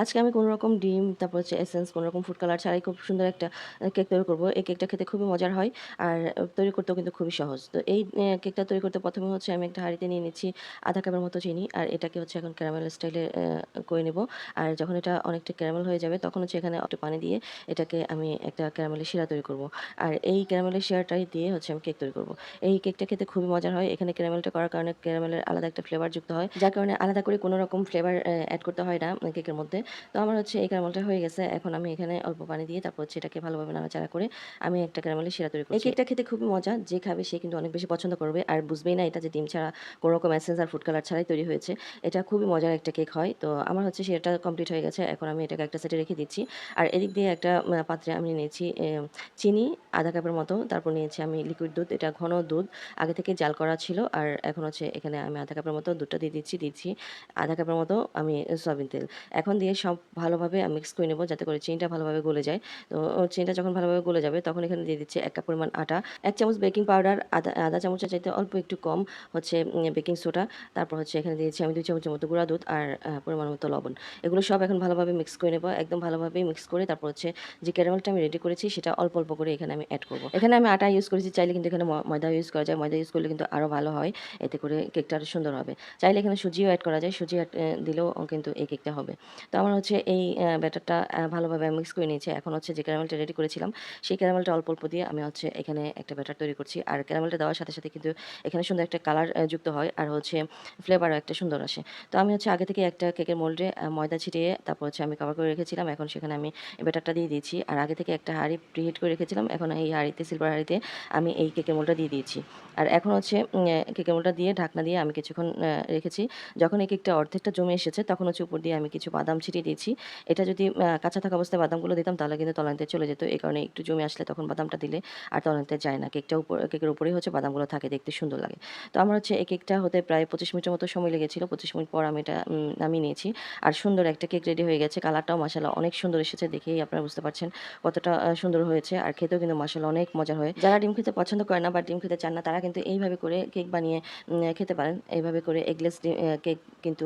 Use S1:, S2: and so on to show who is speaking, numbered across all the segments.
S1: আজকে আমি কোনো রকম ডিম, তারপর হচ্ছে এসেন্স, কোনো রকম ফুড কালার ছাড়াই খুব সুন্দর একটা কেক তৈরি করব। এই কেকটা খেতে খুবই মজার হয়। আর তৈরি করতেও কিন্তু খুবই সহজ। তো এই কেকটা তৈরি করতে প্রথমে হচ্ছে আমি একটা হাঁড়িতে নিয়ে নিচ্ছি আধা কাপের মতো চিনি। আর এটাকে হচ্ছে এখন ক্যারামেল স্টাইলে করে নেব। আর যখন এটা অনেকটা ক্যারামেল হয়ে যাবে তখন হচ্ছে এখানে একটু পানি দিয়ে এটাকে আমি একটা ক্যারামেলের শিরা তৈরি করব। আর এই ক্যারামেলের শিরাটাই দিয়ে হচ্ছে আমি কেক তৈরি করব। এই কেকটা খেতে খুবই মজার হয়। এখানে ক্যারামেলটা করার কারণে ক্যারামেলের আলাদা একটা ফ্লেভার যুক্ত হয়। যার কারণে আলাদা করে কোনো রকম ফ্লেভার অ্যাড করতে হয় না কেকের মধ্যে। তো আমার হচ্ছে এই ক্যারামেলটা হয়ে গেছে। এখন আমি এখানে অল্প পানি দিয়ে তারপর হচ্ছে এটাকে ভালোভাবে নাড়াচাড়া করে আমি একটা ক্যারামেলের শিরা তৈরি করছি। এই কেকটা খেতে খুবই মজা। যে খাবে সে কিন্তু অনেক বেশি পছন্দ করবে। আর বুঝবেই না এটা যে ডিম ছাড়া কোনো রকম এসেন্স আর ফুড কালার ছাড়াই তৈরি হয়েছে। এটা খুবই মজার একটা কেক হয়। তো আমার হচ্ছে সেটা কমপ্লিট হয়ে গেছে। এখন আমি এটাকে একটা সাইডে রেখে দিচ্ছি। আর এদিক দিয়ে একটা পাত্রে আমি নিয়েছি চিনি, আধা কাপের মতো। তারপর নিয়েছি আমি লিকুইড দুধ। এটা ঘন দুধ। আগে থেকে জাল করা ছিল। আর এখন হচ্ছে এখানে আমি আধা কাপের মতো দুধটা দিয়ে দিচ্ছি। দিচ্ছি আধা কাপের মতো আমি সয়াবিন তেল। এখন দিয়ে সব ভালোভাবে মিক্স করে নেব যাতে করে চিনিটা ভালোভাবে গলে যায়। তো চিনিটা যখন ভালোভাবে গলে যাবে তখন এখানে দিয়ে দিচ্ছি ১ কাপ পরিমাণ আটা, এক চামচ বেকিং পাউডার, আধা আধা চামচের চাইতে অল্প একটু কম হচ্ছে বেকিং সোডা। তারপর হচ্ছে এখানে দিয়েছি আমি দুই চামচের মতো গুঁড়া দুধ আর পরিমাণ মতো লবণ। এগুলো সব এখন ভালোভাবে মিক্স করে নেব। একদম ভালোভাবে মিক্স করে তারপর হচ্ছে যে ক্যারামেলটা আমি রেডি করেছি সেটা অল্প, অল্প করে এখানে আমি অ্যাড করব এখানে আমি আটা ইউজ করেছি। চাইলে কিন্তু এখানে ময়দা ইউজ করা যায়। ময়দা ইউজ করলে কিন্তু আরও ভালো হয়। এতে করে কেকটা আরও সুন্দর হবে। চাইলে এখানে সুজিও অ্যাড করা যায়। সুজি দিলেও কিন্তু এই কেকটা হবে। তো আমার হচ্ছে এই ব্যাটারটা ভালোভাবে মিক্স করে নিয়েছি। এখন হচ্ছে যে ক্যারামেলটা রেডি করেছিলাম সেই ক্যারামেলটা অল্প, অল্প দিয়ে আমি হচ্ছে এখানে একটা ব্যাটার তৈরি করছি। আর ক্যারামেলটা দেওয়ার সাথে, সাথে কিন্তু এখানে সুন্দর একটা কালার যুক্ত হয়। আর হচ্ছে ফ্লেভারও একটা সুন্দর আসে। তো আমি হচ্ছে আগে থেকে একটা কেকের মোল্ডে ময়দা ছিটিয়ে তারপর হচ্ছে আমি কভার করে রেখেছিলাম। এখন সেখানে আমি ব্যাটারটা দিয়ে দিয়েছি। আর আগে থেকে একটা হাঁড়ি প্রিহিট করে রেখেছিলাম। এখন এই হাঁড়িতে সিলভার হাঁড়িতে আমি এই কেকের মোল্ডটা দিয়ে দিয়েছি। আর এখন হচ্ছে কেকের মোল্ডটা দিয়ে ঢাকনা দিয়ে আমি কিছুক্ষণ রেখেছি। যখন এই কেকটা অর্ধেকটা জমে এসেছে তখন হচ্ছে উপর দিয়ে আমি কিছু বাদাম ছিটিয়ে দিয়েছি। এটা যদি কাঁচা থাকা অবস্থায় বাদামগুলো দিতাম, তাহলে কিন্তু তলানিতে চলে যেত। এই কারণে একটু জমে আসলে তখন বাদামটা দিলে আর তলানিতে যায় না। কেকটা উপর, কেকের উপরেই হচ্ছে বাদামগুলো থাকে, দেখতে সুন্দর লাগে। তো আমার হচ্ছে এই কেকটা হতে প্রায় ২৫ মিনিটের মতো সময় লেগেছিল। ২৫ মিনিট পর আমি এটা নামিয়ে নিয়েছি। আর সুন্দর একটা কেক রেডি হয়ে গেছে। কালারটাও মাশাআল্লাহ অনেক সুন্দর এসেছে। দেখেই আপনারা বুঝতে পারছেন কতটা সুন্দর হয়েছে। আর খেতেও কিন্তু মাশাআল্লাহ অনেক মজার হয়। যারা ডিম খেতে পছন্দ করে না বা ডিম খেতে চান না, তারা কিন্তু এইভাবে করে কেক বানিয়ে খেতে পারেন। এইভাবে করে এগলেস কেক কিন্তু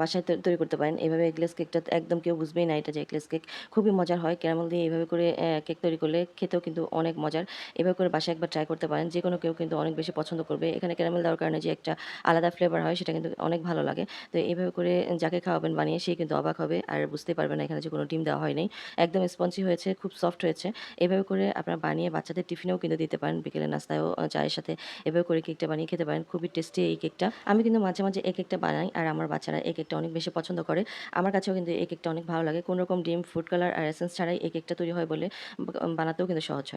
S1: বাসায় তৈরি করতে পারেন। এভাবে এগলেস কেকটা একদম কেউ বুঝবেই না এটা যে এগলেস কেক। খুবই মজার হয়। ক্যারামেল দিয়ে এভাবে করে কেক তৈরি করলে খেতেও কিন্তু অনেক মজার। এভাবে করে বাসায় একবার ট্রাই করতে পারেন। যেকোনো কেউ কিন্তু অনেক বেশি পছন্দ করবে। এখানে ক্যারামেল দেওয়ার কারণে যে একটা আলাদা ফ্লেভার হয় সেটা কিন্তু অনেক ভালো লাগে। তো এভাবে করে যাকে খাওয়াবেন বানিয়ে সে কিন্তু অবাক হবে। আর বুঝতেই পারবে না এখানে যে কোনো ডিম দেওয়া হয়নি একদম স্পঞ্জি হয়েছে, খুব সফট হয়েছে। এভাবে করে আপনারা বানিয়ে বাচ্চাদের টিফিনেও কিন্তু দিতে পারেন। বিকেলের নাস্তায়ও চায়ের সাথে এভাবে করে কেকটা বানিয়ে খেতে পারেন। খুবই টেস্টি এই কেকটা। আমি কিন্তু মাঝে, মাঝে এই কেকটা বানাই। আর আমার বাচ্চারা এই কেকটা অনেক বেশি পছন্দ করে। আমার কাছেও কিন্তু এই কেকটা অনেক ভালো লাগে। কোনোরকম ডিম, ফুড কালার আর এসেন্স ছাড়াই এই কেকটা তৈরি হয় বলে বানাতেও কিন্তু সহজ হয়।